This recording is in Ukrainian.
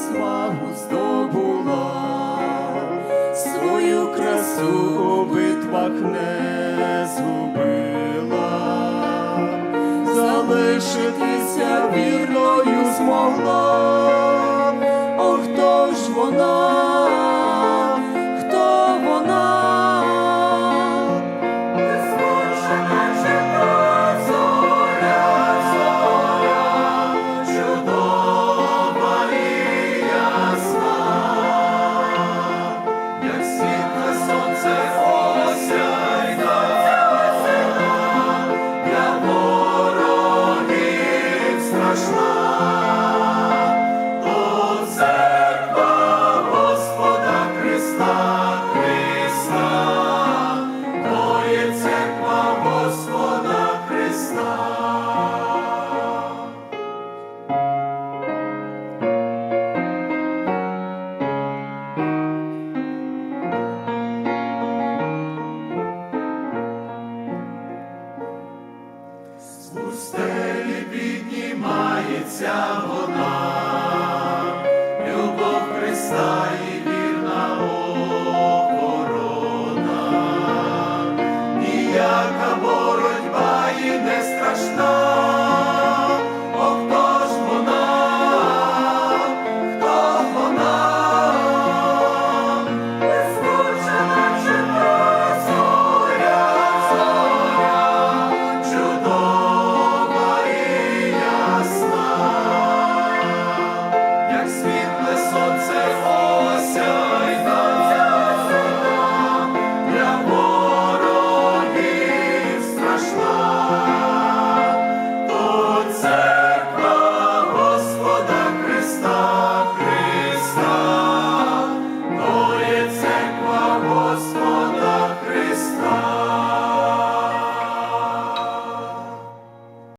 розвагу здобула, свою красу у битвах не згубила, залишитися вірною змогла. Пустелі піднімається вона, любов Христа.